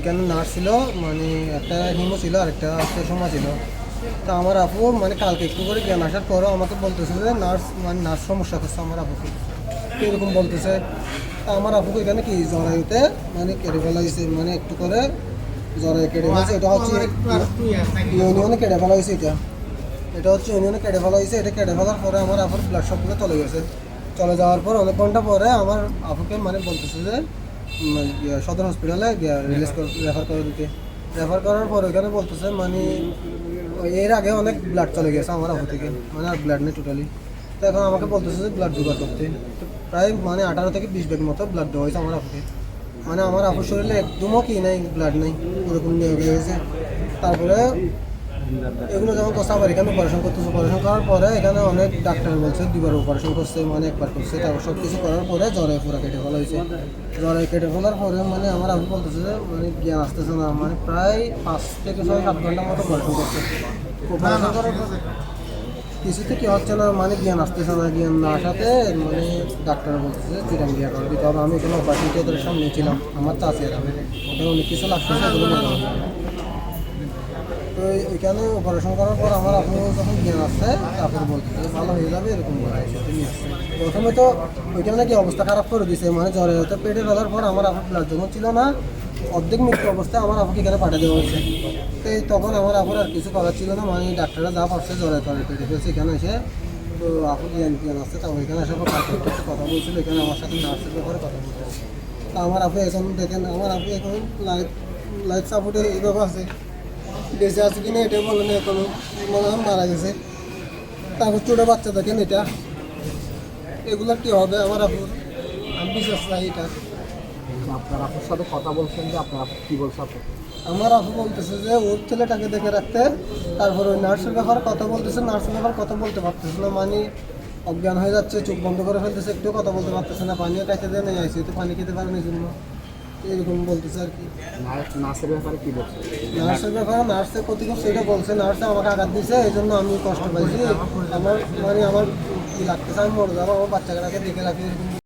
এখানে নার্স ছিল মানে একটা হিমো ছিল আর একটা সুষমা ছিল। তা আমার আপু মানে কালকে একটু করে জ্ঞান আসার পরও আমাকে বলতেছে যে নার্স মানে নার্স সমস্যা করছে আমার আপুকে। এরকম বলতেছে। তা আমার আপুকে এখানে কি জরাইতে মানে কেটে ফেলা হয়েছে মানে একটু করে জরাই কেটে ফেলছে এটা হচ্ছে ইউনিয়নে কেটে ফেলা হয়েছে এটা। এটা হচ্ছে ইউনিয়নে কেটে ফেলা হয়েছে এটা কেটে ফেলার পরে আমার আপুর ব্লাড সবগুলো চলে গেছে। চলে যাওয়ার পর অনেক ঘণ্টা পরে আমার আপুকে মানে বলতেছে যে সদর হসপিটালে রিলিজ রেফার করে দিতে। রেফার করার পর ওখানে বলতেছে মানে এর আগে অনেক ব্লাড চলে গেছে আমার আপু থেকে। মানে আর ব্লাড নেই টোটালি তো এখন আমাকে বলতেছে যে ব্লাড জোগাড় করতে। প্রায় মানে আঠারো থেকে বিশ ব্যাগ মতো ব্লাড দেওয়া হয়েছে আমার আপুকে মানে আমার আপুর শরীরে একদমও কি নেই ব্লাড নেই। ওরকম নিয়ে গেছে। তারপরে এগুলো যখন করছে, আবার এখানে অপারেশন করতেছে অপারেশন করার পরে এখানে অনেক ডাক্তার বলছে দুবার অপারেশন করছে মানে একবার করছে তারপর সব কিছু করার পরে জ্বরে পুরো কেটে ফেলা হয়েছে। জ্বরে কেটে ফেলার পরে মানে আমার আবু বলতেছে যে মানে জ্ঞান আসতেছে না মানে প্রায় পাঁচ থেকে ছয়, সাত ঘণ্টার মতো অপারেশন করছে। অপারেশন কিছুতে কি হচ্ছে না মানে জ্ঞান আসতেছে না, জ্ঞান না আসাতে মানে ডাক্তার বলতেছে চিরাং গিয়া করে দিতে হবে আমি এখানে অপারেশন ওদের সামনে ছিলাম, আমার আমি। ওখানে অনেক কিছু লাগছে এখানে অপারেশন করার পর আমার আপনি যখন জ্ঞান আসছে, তারপর বলতে ভালো হয়ে যাবে, এরকম প্রথমে তো ওইখানে নাকি অবস্থা খারাপ করে দিছে মানে জ্বরে হতে পেটে ফেলার পর আমার আপুর ব্লাড যখন ছিল না। অর্ধেক মৃত্যু অবস্থায় আমার আপুকে এখানে পাঠিয়ে দেওয়া হয়েছে। তো এই তখন আমার আপুর আর কিছু করার ছিল না মানে ডাক্তাররা যা পারছে জ্বরে তরে পেটে ফেলছে এখানে এসে। তো আপু জ্ঞান জ্ঞান আসছে, তারপর এখানে একটু কথা বলছিল, এখানে আমার সাথে নার্সের ব্যাপারে কথা বলতেছে তা আমার আপু এখন দেখেন, আমার আপু এখন লাইফ লাইফ সাপোর্টে এইভাবে আছে। বেঁচে আছে কিনা এটা বলে না এখনও মনে হয় মারা গেছে। তারপর ছোটো বাচ্চা দেখেন এটা। এগুলো কি হবে? আমার আপুর আমি বিশ্বাস নাই এটা। আপনার আপনার সাথে কথা বলছেন যে আপনার আপু কি বলছে আপনাকে আমার আপু বলতেছে যে ওর ছেলেটাকে দেখে রাখতে তারপর ওই নার্সের ব্যাপারে কথা বলতেছে নার্সের ব্যাপারে কথা বলতে পারতেছে না। মানে অজ্ঞান হয়ে যাচ্ছে চোখ বন্ধ করে ফেলতেছে একটু কথা বলতে পারতেছে না। পানিও খাইতে দেয় না আইসি তো পানি খেতে পারে না এই জন্য। এরকম বলতেছে আর কি। নার্স নার্সের ব্যাপারে কি বলছে? নার্সের ব্যাপারে নার্সের করছে সেটা বলছে নার্সে আমাকে আঘাত দিছে এই জন্য আমি কষ্ট পাইছি। আমার মানে আমার কি লাগতেছে আমি মরে যাব আমার বাচ্চাগুলোকে দেখে রাখি এরকম